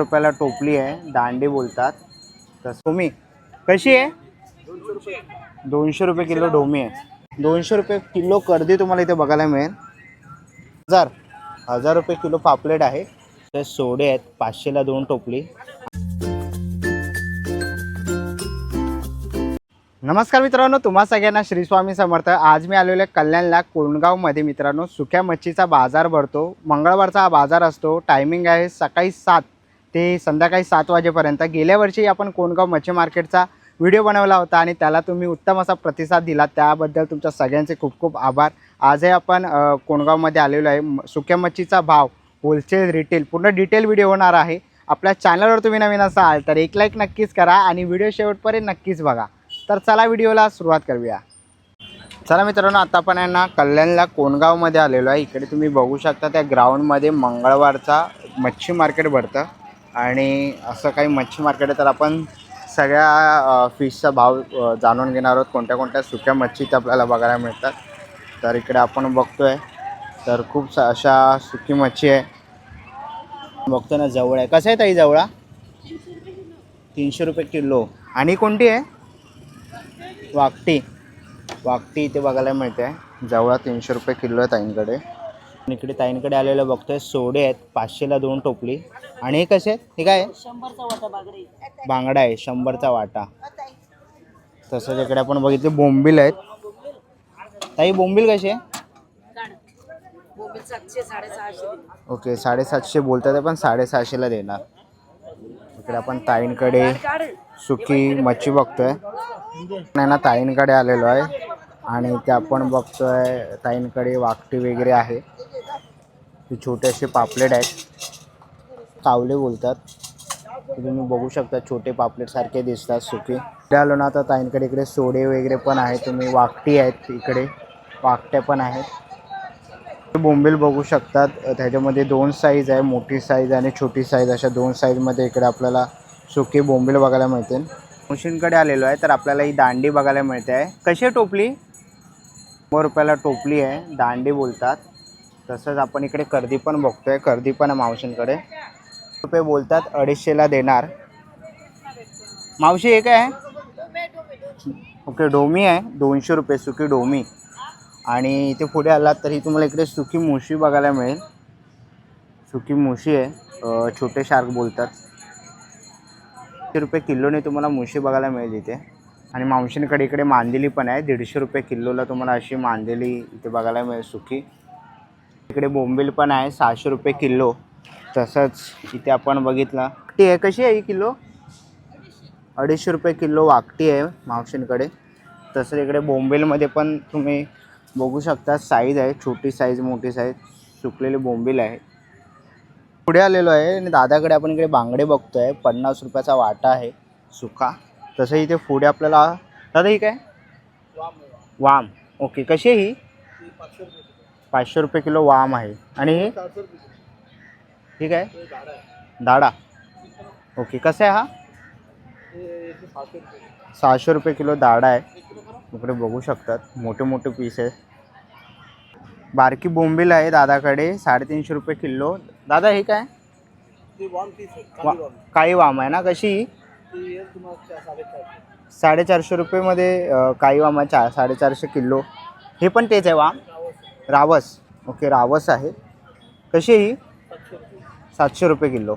रुपयाला टोपली आहे दांडी बोलतात. तर तुम्ही कशी आहे? दोनशे रुपये किलो डोमी आहे. दोनशे रुपये किलो कर्दी तुम्हाला इथे बघायला मिळेल. हजार हजार रुपये किलो पापलेट आहे. तर सोडे आहेत पाचशेला दोन टोपली. नमस्कार मित्रांनो तुम्हा सगळ्यांना श्री स्वामी समर्थ. आज मी आलेलो आहे कल्याणला कोंडगावमध्ये मित्रांनो. सुक्या मच्छीचा बाजार भरतो. मंगळवारचा हा बाजार असतो. टायमिंग आहे सकाळी सात. ते संध्याकाळी सात वाजेपर्यंत. गेल्या वर्षी आपण कोणगाव मच्छी मार्केटचा व्हिडिओ बनवला होता आणि त्याला तुम्ही उत्तम असा प्रतिसाद दिला. त्याबद्दल तुमच्या सगळ्यांचे खूप खूप आभार. आजही आपण कोणगावमध्ये कोंडगावमध्ये आलेलो आहे. सुक्या मच्छीचा भाव होलसेल रिटेल पूर्ण डिटेल व्हिडिओ होणार आहे. आपल्या चॅनलवर तुम्ही नवीन असाल तर एक लाईक नक्कीच करा आणि व्हिडिओ शेवटपर्यंत नक्कीच बघा. तर चला व्हिडिओला सुरुवात करूया. चला मित्रांनो आता आपण यांना कल्याणला कोणगावमध्ये आलेलो आहे. इकडे तुम्ही बघू शकता त्या ग्राउंडमध्ये मंगळवारचा मच्छी मार्केट भरतं. आणि असं काही मच्छी मार्केट आहे तर आपण सगळ्या फिशचा भाव जाणून घेणार आहोत. कोणत्या कोणत्या सुक्या मच्छी इथे आपल्याला बघायला मिळतात. तर इकडे आपण बघतो आहे तर खूप सा- अशा सुकी मच्छी आहे. बघतो ना जवळ आहे. कसं आहे ताई जवळा? तीनशे रुपये किलो. आणि कोणती आहे? वाकटी. वाकटी इथे बघायला मिळते. जवळा तीनशे रुपये किलो आहे ताईंकडे. इकडे ताईंकडे आलेलं बघतोय सोडे आहेत पाचशेला दोन टोपली. आणि हे कसे आहेत? हे काय? बागडे आहे शंभरचा वाटा. तसंच इकडे आपण बघितले बोंबील आहेत. ताई बोंबील कसे? ओके साडेसातशे बोलतात पण साडेसहाशेला देणार. इकडे आपण ताईंकडे सुकी मच्छी बघतोय. नाही ना ताईंकडे आलेलो आहे. आणि ते आपण बघतोय ताईंकडे वाकटी वगैरे आहे. हे छोटे असे पापलेट आहेत. कावले बोलतात. ते तुम्ही बघू शकता छोटे पापलेटसारखे दिसतात सुके. आलो ना आता ताईंकडे इकडे सोडे वगैरे पण आहेत. तुम्ही वाकटी आहेत इकडे. वाकट्या पण आहेत. बोंबील बघू शकतात. त्याच्यामध्ये दोन साईज आहे मोठी साईज आणि छोटी साईज अशा दोन साईजमध्ये इकडे आपल्याला सुके बोंबील बघायला मिळते मशीनकडे आलेलो आहे तर आपल्याला ही दांडी बघायला मिळते. आहे कशी आहे टोपली? शंभर रुपयाला टोपली आहे. दांडी बोलतात. तसंच आपण इकडे कर्दी पण बघतोय कर्दी पण आहे मावशींकडे. रुपये बोलतात अडीचशेला देणार. मावशी हे काय आहे? ओके डोमी आहे. दोनशे रुपये सुकी डोमी. आणि इथे पुढे आलात तर ही तुम्हाला इकडे सुकी मुशी बघायला मिळेल. सुकी मुशी आहे. छोटे शार्क बोलतात. दीडशे रुपये किलोने तुम्हाला मुशी बघायला मिळेल इथे. आणि मावशींकडे इकडे मांदेली पण आहे. दीडशे रुपये किलोला तुम्हाला अशी मांदेली इथे बघायला मिळेल सुकी. इकडे बोंबील पण आहे सहाशे रुपये किलो. तसंच इथे आपण बघितलं. वाकटी आहे कशी आहे ही किलो? अडीचशे रुपये किलो वाकटी आहे मावशींकडे. तसं इकडे बोंबेलमध्ये पण तुम्ही बघू शकता साईज आहे छोटी साईज मोठी साईज सुकलेली बोंबील आहे. पुढे आलेलो आहे आणि दादाकडे आपण इकडे बांगडे बघतोय. पन्नास रुपयाचा वाटा आहे सुका. तसं इथे पुढे आपल्याला दादा ही काय? वाम. ओके कशी आहे ही? पाचशे रुपये किलो वाम आहे. आणि हे? ठीक आहे दाडा. ओके कसं आहे हा? सहाशे रुपये किलो दाडा आहे. इकडे बघू शकतात. मोठे मोठे पीस आहे बारकी बोंबील आहे दादाकडे. साडेतीनशे रुपये किलो. दादा हे काय? वा काळी वाम आहे ना? कशी? साडेचारशे रुपयेमध्ये अ, काळी वाम आहे चा साडेचारशे किलो. हे पण तेच आहे वाम? रावस. ओके रावस आहे. कशी आहे ही? सातशे रुपये किलो.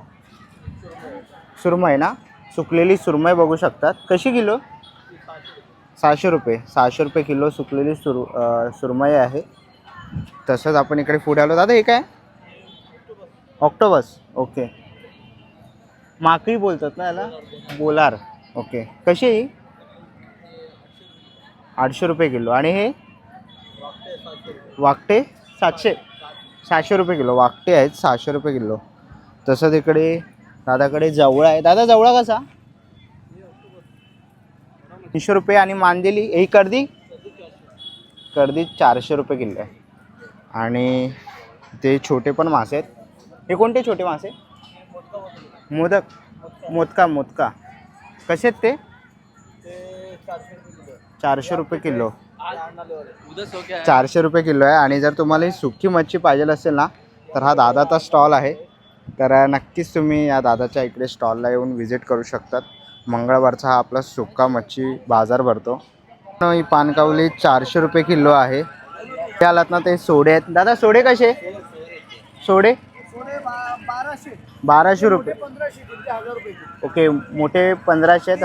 सुरमई ना? सुकलेली सुरमई बघू शकतात. कशी किलो? सहाशे रुपये. सहाशे रुपये किलो सुकलेली सुर सुरमय सुरमई आहे. तसंच आपण इकडे पुढे आलो. दादा हे काय? ऑक्टोबस ओके. माकळी बोलतात ना याला? बोलार. ओके. कशी आहे आठशे रुपये किलो. आणि हे? वाकटे सातशे. सहाशे रुपये किलो. वाकटे आहेत सहाशे रुपये किलो. तसं तिकडे दादाकडे जवळ आहे. दादा जवळ कसा? तीनशे रुपये आणि मांदेली. ही कर्दी कर्दी चारशे रुपये किलो आहे. आणि ते छोटे पण मासे आहेत. हे कोणते छोटे मासे? मोदक. मोदका मोदका. कसे आहेत ते? चारशे रुपये किलो. चारशे रुपये किलो आहे. आणि जर तुम्हाला ही सुकी मच्छी पाहिजे असेल ना तर हा दादाचा स्टॉल आहे. तर नक्कीच तुम्ही या दादाच्या इकडे स्टॉलला येऊन व्हिजिट करू शकतात. मंगळवारचा हा आपला सुका मच्छी बाजार भरतो. ही पानकावली चारशे रुपये किलो आहे. ते आलात ना ते सोडे आहेत. दादा सोडे कसे? सोडे? बाराशे. रुपये. ओके मोठे पंधराशे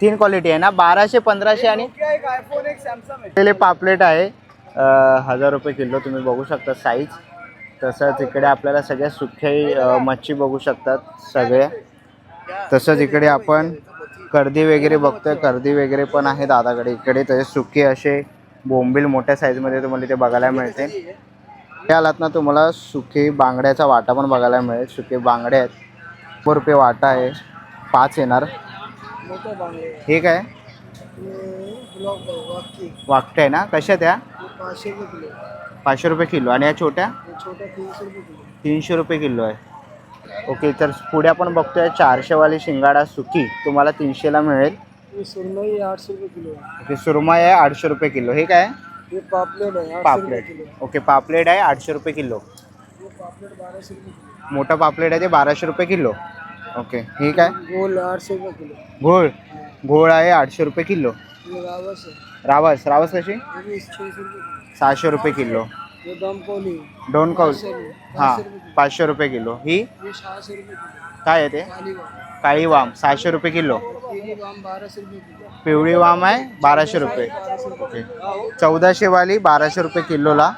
तीन क्वालिटी आहे. ना? बाराशे पंधराशे आणि केलेले पापलेट आहे. हजार रुपये किलो तुम्ही बघू शकता साईज तसंच इकडे आपल्याला सगळ्या सुखे मच्छी बघू शकतात सगळ्या तसंच इकडे आपण कर्दी वगैरे बघतोय. कर्दी वगैरे पण आहे दादाकडे. इकडे तसे सुके असे बोंबील मोठ्या साईजमध्ये तुम्हाला ते बघायला मिळते हे आलात ना तुम्हाला सुके बांगड्याचा वाटा पण बघायला मिळेल. सुके बांगडे आहेत. शंभर रुपये वाटा आहे. पाच येणार. हे काय? वाकटे आहे ना? कशा त्या पाचशे रुपये किलो. आणि या छोट्या? तीनशे रुपये किलो आहे. ओके तर पुढे आपण बघतोय चारशेवाली शिंगाडा सुकी. तुम्हाला तीनशेला मिळेल. सुरमई आठशे रुपये किलो ओके सुरमई आहे आठशे रुपये किलो. हे काय? पापलेट है आठशे ओके पापलेट आहे आठशे रुपये किलो मोठं पापलेट आहे ते बाराशे रुपये किलो ओके हे काय गोल आठ सौ रुपये किलो घोळ घोळ आहे आठशे रुपये किलो रावस है रावस रावस कशी सहाशे रुपये किलो दम कोली दोन हां पाचशे रुपये किलो ही काय आहे ते काळी वाम सहाशे रुपये किलो किलो. पिवळी वाम आहे बाराशे रुपये. ओके. चौदाशेवाली बाराशे रुपये किलोला.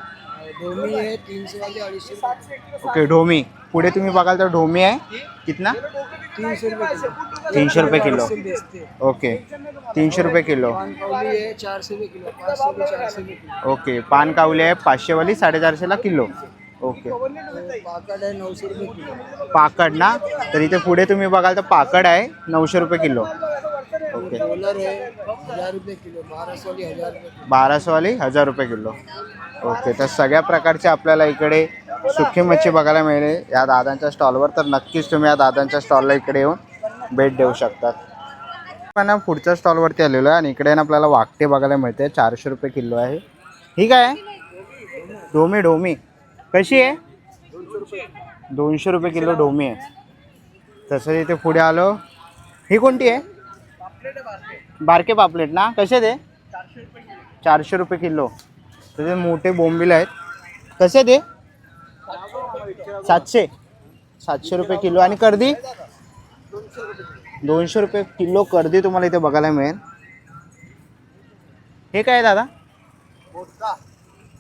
वाली ओके ढोमी पुढे तुम्ही बघाल तर ढोमी आहे. कितना? तीनशे रुपये किलो. ओके. तीनशे रुपये किलो. ओके. पान कावली आहे पाचशेवाली साडेचारशेला किलो. ओके. पाकड़ है नौ सौ रुपये किलो. पाकड ना? तर इथे पुढे तुम्ही बघाल तर पाकड आहे नऊशे रुपये किलो. ओके. डॉलर हजार रुपये किलो. हजार रुपये बाराशेवाली हजार रुपये किलो. ओके. तर सगळ्या प्रकारचे आपल्याला इकडे सुकी मच्छी बघायला मिळेल. या दादांच्या स्टॉलवर तर नक्कीच तुम्ही या दादांच्या स्टॉलला इकडे येऊन भेट देऊ शकतात. पण ना पुढच्या स्टॉलवरती आलेलो आहे आणि इकडे ना आपल्याला वाकटे बघायला मिळते. चारशे रुपये किलो आहे. ही काय आहे. डोमी डोमी. कशी आहे? दोनशे रुपये किलो डोमी आहे. तसं इथे पुढे आलो. ही कोणती आहे? बारके पापलेट ना? कसे ते? चारशे रुपये किलो. तसे मोठे बोंबील आहेत. कसे ते? सातशे. सातशे रुपये किलो. आणि कर्दी? दोनशे रुपये किलो कर्दी तुम्हाला इथे बघायला मिळेल. हे काय आहे दादा?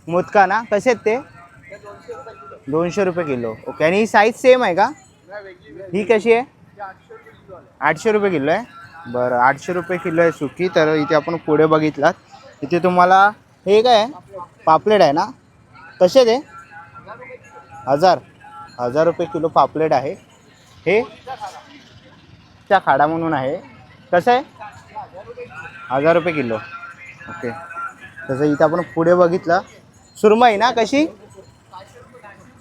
मोदका ना? कसे आहेत ते? दोनशे रुपये किलो. ओके आणि ही साईज सेम आहे का? ही कशी आहे? आठशे रुपये किलो आहे. बरं आठशे रुपये किलो आहे सुकी. तर इथे आपण पुढे बघितलात. इथे तुम्हाला हे काय? आहे पापलेट आहे ना? कसे ते? हजार. हजार रुपये किलो पापलेट आहे. हे त्या खाडा म्हणून आहे. कसं आहे? हजार रुपये किलो. ओके तसं इथं आपण पुढे बघितलं. सुरमई ना कशी?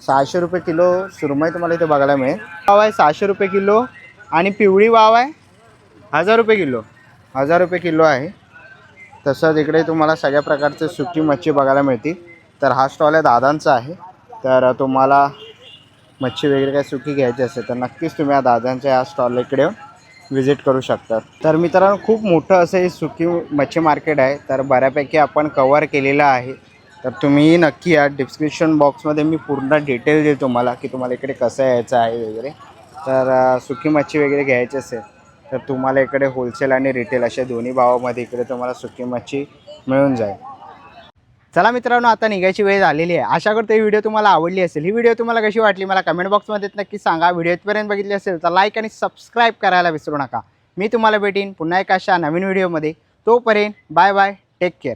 सहाशे रुपये किलो सुरमई तुम्हाला इथे बघायला मिळेल. वाव आहे सहाशे रुपये किलो. आणि पिवळी वाव आहे हजार रुपये किलो. हजार रुपये किलो आहे. तसंच इकडे तुम्हाला सगळ्या प्रकारचे सुकी मच्छी बघायला मिळतील. तर हा स्टॉल आहे दादांचा आहे. तर तुम्हाला मच्छी वगैरे काही सुकी घ्यायची असेल तर नक्कीच तुम्ही या दादांच्या या स्टॉल इकडे व्हिजिट करू शकता तर मित्रांनो खूप मोठं असं हे सुकी मच्छी मार्केट आहे. तर बऱ्यापैकी आपण कवर केलेलं आहे. तर तुम्ही नक्की या डिस्क्रिप्शन बॉक्समध्ये मी पूर्ण डिटेल देईल तुम्हाला की तुम्हाला इकडे कसं यायचं आहे वगैरे. तर सुकी मच्छी वगैरे घ्यायची असेल तर तुम्हाला इकडे होलसेल आणि रिटेल अशा दोन्ही भावामध्ये इकडे तुम्हाला सुकी मच्छी मिळून जाईल. चला मित्रांनो आता निघायची वेळ झालेली आहे. आशा करतो ही व्हिडिओ तुम्हाला आवडली असेल. ही व्हिडिओ तुम्हाला कशी वाटली मला कमेंट बॉक्समध्ये नक्की सांगा. व्हिडिओ इथपर्यंत बघितली असेल तर लाईक आणि सबस्क्राईब करायला विसरू नका. मी तुम्हाला भेटीन पुन्हा एक अशा नवीन व्हिडिओमध्ये तोपर्यंत बाय बाय टेक केअर